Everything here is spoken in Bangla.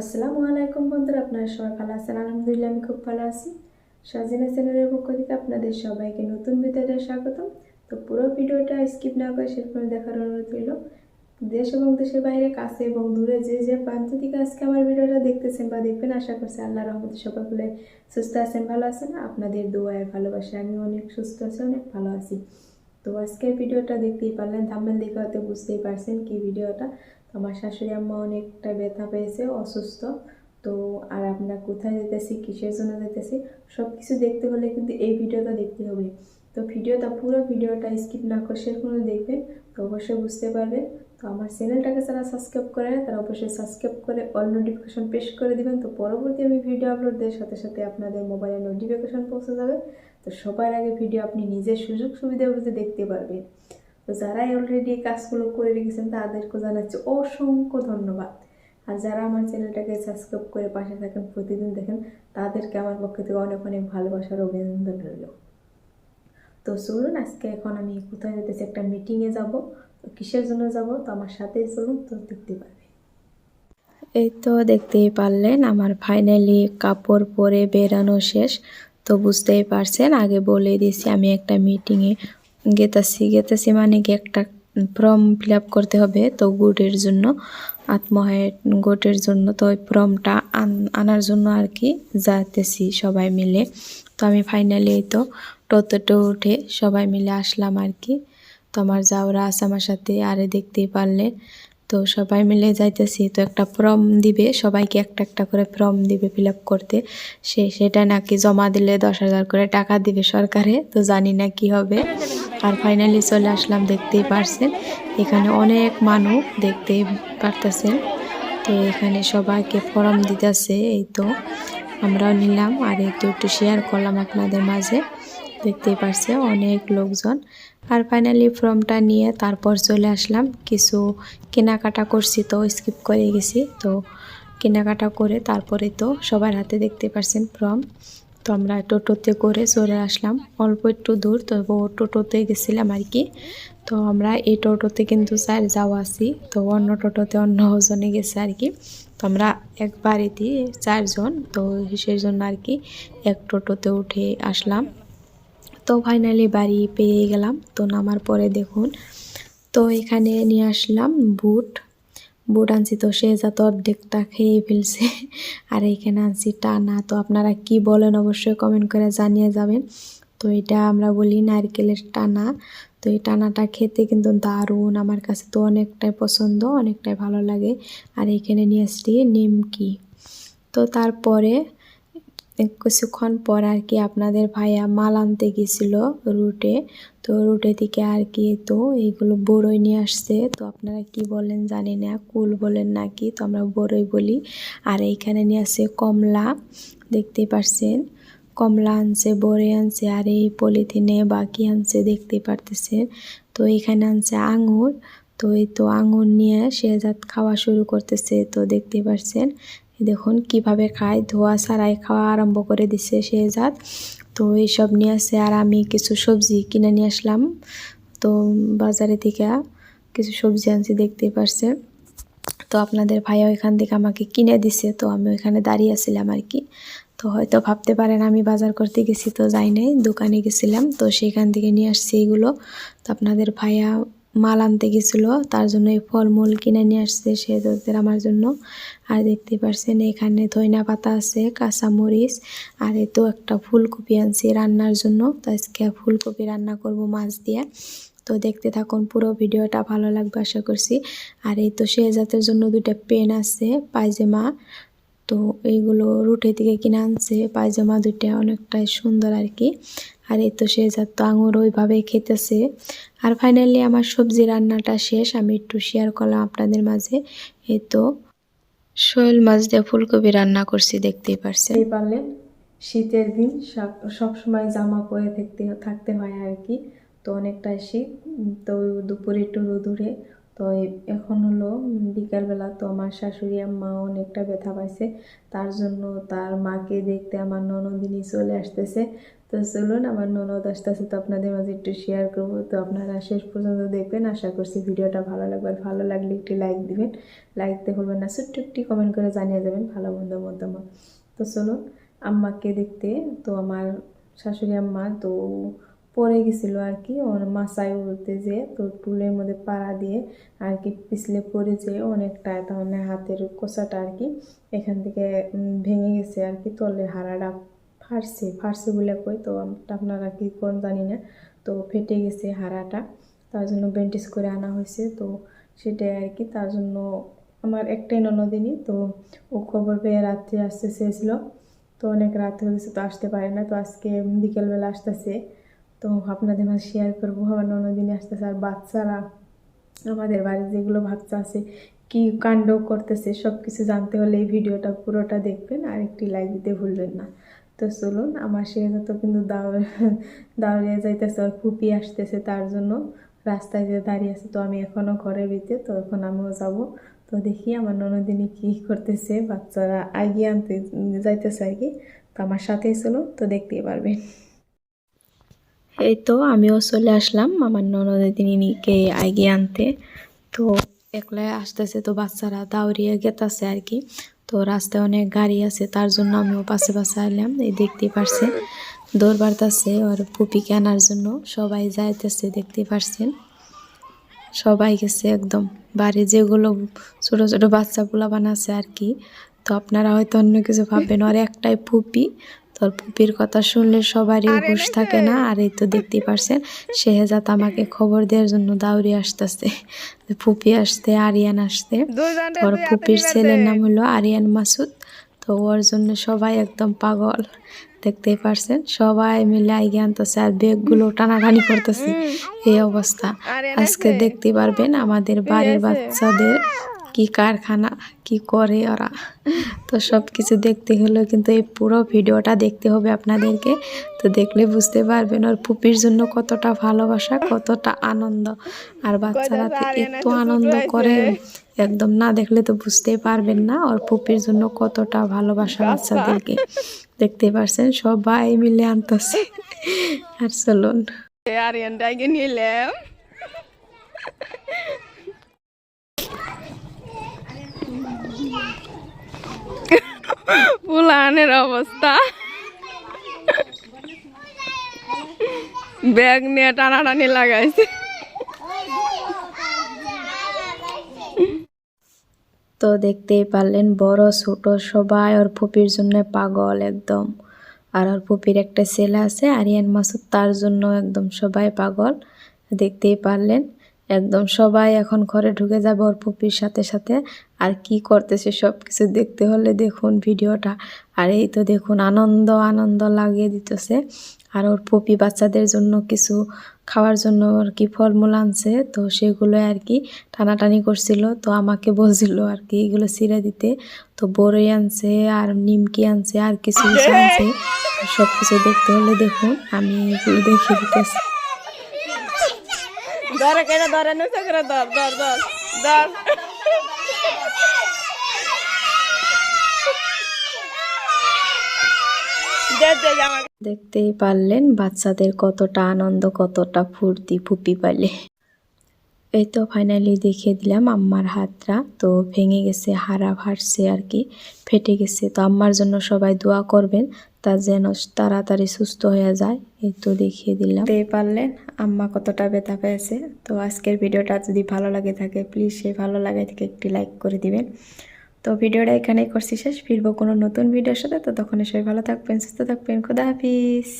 আসসালামু আলাইকুম বন্ধুরা, আপনারা সবাই ভালো আছেন? আলহামদুলিল্লাহ, আমি খুব ভালো আছি। সাজিনা চ্যানেলের পক্ষ থেকে আপনাদের সবাইকে নতুন ভিডিওতে স্বাগতম। তো পুরো ভিডিওটা স্কিপ না করে শেষ পর্যন্ত দেখার অনুরোধ রইল। দেশ এবং দেশের বাইরে, কাছে এবং দূরে যে যে প্রান্ত থেকে আজকে আমার ভিডিওটা দেখতেছেন বা দেখবেন, আশা করছি আল্লাহ রহমতে সকলে সুস্থ আছেন, ভালো আছেন। আপনাদের দোয়ায় ভালোবাসে আমি অনেক সুস্থ আছি, অনেক ভালো আছি। তো আজকের ভিডিওটা দেখতেই পারলেন থাম্বেল দেখে হয়তো বুঝতেই পারছেন কি ভিডিওটা। আমার শাশুড়ি আম্মা অনেকটা ব্যথা পেয়েছে, অসুস্থ। তো আর আমরা কোথায় যেতেছি, কিসের জন্য যেতেছি সব কিছু দেখতে হলে কিন্তু এই ভিডিওটা দেখতে হবে। তো ভিডিওটা, পুরো ভিডিওটা স্কিপ না করে পর্যন্ত দেখবেন, তো অবশ্যই বুঝতে পারবেন। তো আমার চ্যানেলটাকে যারা সাবস্ক্রাইব করে না তারা অবশ্যই সাবস্ক্রাইব করে অল নোটিফিকেশন পেশ করে দিবেন। তো পরবর্তী আমি ভিডিও আপলোড দেওয়ার সাথে সাথে আপনাদের মোবাইলে নোটিফিকেশন পৌঁছে যাবে। তো সবার আগে ভিডিও আপনি নিজের সুযোগ সুবিধা বুঝে দেখতে পারবেন। যারাই অলরেডি এই কাজগুলো করে রেখেছেন, তাদেরকে জানাচ্ছি অসংখ্য ধন্যবাদ। আর যারা আমার চ্যানেলটাকে সাবস্ক্রাইব করে পাশে থাকেন, প্রতিদিন দেখেন, তাদেরকে আমার পক্ষ থেকে অনেক অনেক ভালোবাসার অভিনন্দন রইল। তো চলুন, আজকে এখন আমি কোথায় যেতেছি, একটা মিটিংয়ে যাব। তো কিসের জন্য যাব? তো আমার সাথেই চলুন, তো দেখতে পারবে এই তো দেখতেই পারলেন, আমার ফাইনালি কাপড় পরে বেরানো শেষ। তো বুঝতেই পারছেন, আগে বলে দিয়েছি আমি একটা মিটিংয়ে গেতাছি গেতাছি মানে কি একটা ফর্ম ফিল আপ করতে হবে তো গুডের জন্য আত্মহায়ের গোটের জন্য। তো ওই ফর্মটা আনার জন্য আর কি যাতেছি সবাই মিলে। তো আমি ফাইনালি এই তো টোটোটো উঠে সবাই মিলে আসলাম আর কি। তো আমার যাওরা আছে আমার সাথে, আরে দেখতেই পারলেন তো সবাই মিলে যাইতেছি, তো একটা ফর্ম দিবে, সবাইকে একটা একটা করে ফর্ম দিবে ফিল করতে। সে, সেটা নাকি জমা দিলে দশ হাজার করে টাকা দিবে সরকারে, তো জানি না কি হবে। আর ফাইনালি চলে আসলাম, দেখতেই পারছেন, এখানে অনেক মানুষ দেখতেই পারতেছেন। তো এখানে সবাইকে ফর্ম দিতেছে, এই তো আমরাও নিলাম। আর এই তো একটু শেয়ার করলাম আপনাদের মাঝে। দেখতেই পারছে অনেক লোকজন। আর ফাইনালি ফর্মটা নিয়ে তারপর চলে আসলাম। কিছু কেনাকাটা করছি তো স্কিপ করে গেছি। তো কেনাকাটা করে তারপরে তো সবার হাতে দেখতে পারছেন ফর্ম তো আমরা টোটোতে করে চলে আসলাম। অল্প একটু দূর, তো টোটোতে গেছিলাম আর কি। তো আমরা এই টোটোতে কিন্তু স্যার যাওয়া আছি। তো অন্য টোটোতে অন্য জনে গেছে আর কি। তো আমরা এক বাড়িতে চারজন, তো সেই জন্য আর কি এক টোটোতে উঠে আসলাম। তো ফাইনালি বাড়ি পেয়ে গেলাম। তো নামার পরে দেখুন, তো এখানে নিয়ে আসলাম বুট। বুট আনছি তো সে যা তো অর্ধেকটা খেয়ে ফেলছে। আর এখানে আনছি টানা। তো আপনারা কি বলেন অবশ্যই কমেন্ট করে জানিয়ে যাবেন। তো এটা আমরা বলি নারকেলের টানা। তো এই টানাটা খেতে কিন্তু দারুণ। আমার কাছে তো অনেকটাই পছন্দ, অনেকটাই ভালো লাগে। আর এখানে নিয়ে আসছি নিমকি। তো তারপরে কিছুক্ষণ পর আর কি আপনাদের ভাইয়া মাল আনতে গেছিল রুটে। তো রুটে থেকে আর কি তো এইগুলো বড়ই নিয়ে আসছে। তো আপনারা কি বলেন জানি না, কুল বলেন নাকি তো আমরা বড়ই বলি। আর এইখানে নিয়ে আসছে কমলা, দেখতে পারছেন? কমলা আনছে বড়ে আনছে, আর এই পলিথিনে বাকি আনছে, দেখতে পারতেছেন? তো এখানে আনছে আঙুর। তো এই তো আঙুর নিয়ে যাত খাওয়া শুরু করতেছে, তো দেখতে পারছেন? দেখুন কীভাবে খায়, ধোয়া ছাড়াই খাওয়া আরম্ভ করে দিছে সে জাত। তো এইসব নিয়ে আসে আর আমি কিছু সবজি কিনে নিয়ে আসলাম। তো বাজারে থেকে কিছু সবজি আনছি দেখতে পারছে তো আপনাদের ভাইয়া ওইখান থেকে আমাকে কিনে দিছে, তো আমি ওইখানে দাঁড়িয়ে আছিলাম আর কি। তো হয়তো ভাবতে পারেন আমি বাজার করতে গেছি তো যাই নাই, দোকানে গেছিলাম। তো সেখান থেকে নিয়ে আসছি এগুলো। তো আপনাদের ভাইয়া মাল আনতে গেছিল, তার জন্য এই ফলমূল কিনে নিয়ে আসছে সে তোদের আমার জন্য। আর দেখতে পারছেন এখানে ধইনা পাতা আছে কাঁচামরিচ আর এ তো একটা ফুলকপি আনছি রান্নার জন্য। তো আজকে ফুলকপি রান্না করব মাছ দিয়ে। তো দেখতে থাকুন পুরো ভিডিওটা, ভালো লাগবে আশা করছি। আর এই তো শেহজাতের জন্য দুইটা পেন আছে, পায়জামা তো এইগুলো রুটে থেকে কিনে আনছে, পায়জামা দুইটা অনেকটাই সুন্দর আর কি আর এই তো সে তো আঙুর ওইভাবে খেতেছে। আর ফাইনালি আমার সবজি রান্নাটা শেষ, আমি একটু শেয়ার করলাম আপনাদের মাঝে। এই তো শোল মাছ দিয়ে ফুলকপি রান্না করছি, দেখতেই পারছেন। পারলেন শীতের দিন সব সময় জামা পরে থাকতে থাকতে হয় আর কি তো অনেকটাই শীত, তো দুপুরে একটু রোদুরে তো এখন হলো বিকালবেলা তো আমার শাশুড়ি আম্মা অনেকটা ব্যথা পাইছে। তার জন্য তার মাকে দেখতে আমার ননদিনী চলে আসতেছে। তো চলুন, আমার ননদ আসতেছে তো আপনাদের মাঝে একটু শেয়ার করব। তো আপনারা শেষ পর্যন্ত দেখবেন। আশা করছি ভিডিওটা ভালো লাগবে। আর ভালো লাগলে একটি লাইক দিবেন। লাইক দিতে ভুলবেন না, ছোট্ট একটি কমেন্ট করে জানিয়ে যাবেন ভালো মন্দ মতামত। তো চলুন, আম্মাকে দেখতে। তো আমার শাশুড়ি আম্মা, তো পড়ে গেছিল আর কি। ওর মাথায় উড়তে যে তো টুলের মধ্যে পাড়া দিয়ে আর কি পিছলে পড়ে যেয়ে অনেকটা মানে হাতের কোষাটা আর কি এখান থেকে ভেঙে গেছে আর কি তলের হাড়াটা ফাটছে ফাটছে বলে কই তো আপনারা কি কোন জানি না। তো ফেটে গেছে হাড়াটা। তার জন্য ব্যান্ডেজ করে আনা হয়েছে। তো সেটাই আর কি। তার জন্য আমার একটাই ননদিনই তো ও খবর পেয়ে রাত্রে আসতে চেয়েছিল। তো অনেক রাত হয়ে গেছে, তো আসতে পারে না। তো আজকে বিকেলবেলা আসতেছে। তো আপনাদের মাঝে শেয়ার করব। আমার ননদিনী আসতেছে আর বাচ্চারা, আমাদের বাড়ির যেগুলো বাচ্চা আছে, কি কাণ্ড করতেছে সব কিছু জানতে হলে এই ভিডিওটা পুরোটা দেখবেন আর একটি লাইক দিতে ভুলবেন না। তো চলুন, আমার সেখানে তো কিন্তু দাওয়া দাওয়ারিয়া যাইতেছে আর ফুপি আসতেছে তার জন্য। রাস্তায় যে দাঁড়িয়ে আছে, তো আমি এখনও ঘরের ভিতরে, তো এখন আমিও যাব। তো দেখি আমার ননদিনী কি করতেছে, বাচ্চারা আগিয়ে আনতে যাইতেছে আর কি। তো আমার সাথেই চলো তো দেখতেই পারবেন। এই তো আমিও চলে আসলাম। আমার ননদিনীকে আগে আনতে। তো একলাই আসতেছে তো বাচ্চারা দাউরিয়া গেতাছে আর কি। তো রাস্তায় অনেক গাড়ি আছে, তার জন্য আমিও পাশে পাশে আইলাম। এই দেখতে পারছেন, দৌড় বাড়তাছে ওর পুপিকে আনার জন্য। সবাই যাইতেছে দেখতে পারছেন। সবাই গেছে একদম। বাড়ি যেগুলো ছোট ছোট বাচ্চাগুলো বানাচ্ছে আর কি। তো আপনারা হয়তো অন্য কিছু ভাববেন আর একটাই পুপি। তোর পুপির কথা শুনলে সবারই হুশ থাকে না? আর এই তো দেখতেই পারছেন শেহজাদ আমাকে খবর দেওয়ার জন্য দাউরি আসতেছে। পুপি আসতে আরিয়ান আসতে। ওর পুপির ছেলের নাম হলো আরিয়ান মাসুদ। তো ওর জন্য সবাই একদম পাগল। দেখতেই পারছেন? সবাই মিলে আইগে আনতেছে আর ব্যাগগুলো টানাটানি করতেছে। এই অবস্থা। আজকে দেখতে পারবেন আমাদের বাড়ির বাচ্চাদের কি কারখানা কি করে ওরা? তো সব কিছু দেখতে হলে কিন্তু এই পুরো ভিডিওটা দেখতে হবে আপনাদেরকে। তো দেখলে বুঝতে পারবেন ওর পুপির জন্য কতটা ভালোবাসা কতটা আনন্দ। আর বাচ্চারা তো এত আনন্দ করে। একদম না দেখলে তো বুঝতেই পারবেন না ওর পুপির জন্য কতটা ভালোবাসা বাচ্চাদেরকে। দেখতে পারছেন? সবাই মিলে আনতেছে। আর চলুন। আরিয়ানটাকে নিলাম। পুলানের অবস্থা। ব্যাগ নিয়ে টানাটানি লাগাইছে। তো দেখতেই পারলেন, বড়, ছোট সবাই ওর ফুপির জন্য পাগল একদম। আর ওর ফুপির একটা ছেলে আছে, আরিয়ান মাসুদ, তার জন্য একদম সবাই পাগল। দেখতেই পারলেন। একদম সবাই এখন ঘরে ঢুকে যাবে ওর ফুপির সাথে সাথে। আর কি করতেছে সব কিছু দেখতে হলে দেখুন ভিডিওটা। আর এই তো দেখুন আনন্দ আনন্দ লাগিয়ে দিতেছে। আর ওর পপি বাচ্চাদের জন্য কিছু খাওয়ার জন্য আর কি ফলমূল আনছে। তো সেগুলো আর কি টানাটানি করছিল। তো আমাকে বলছিল আর কি এগুলো ছিঁড়ে দিতে। তো বড়ই আনছে আর নিমকি আনছে, আর কিছু কিছু আনছে। সব কিছু দেখতে হলে দেখুন, আমি এগুলো দেখে দিতেছি। ধরে ধরে ধর ধর ধর দেখতেই পারলেন বাচ্চাদের কতটা আনন্দ, কতটা ফুর্তি, ফুপি পালে। এই তো ফাইনালি দেখিয়ে দিলাম আম্মার হাতটা, তো ভেঙে গেছে, হারা ফাটছে আর কি, ফেটে গেছে। তো আম্মার জন্য সবাই দোয়া করবেন তা যেন তাড়াতাড়ি সুস্থ হয়ে যায় একটু দেখিয়ে দিলাম। দেখতেই পারলেন, আম্মা কতটা ব্যথা পেয়েছে। তো আজকের ভিডিওটা যদি ভালো লাগে থাকে প্লিজ সেই ভালো লাগে থেকে একটি লাইক করে দিবেন। তো ভিডিওটা এখানেই করছি শেষ। ফিরবো কোনো নতুন ভিডিওর সাথে। তো তখন সবাই ভালো থাকবেন, সুস্থ থাকবেন। খুদা হাফিজ।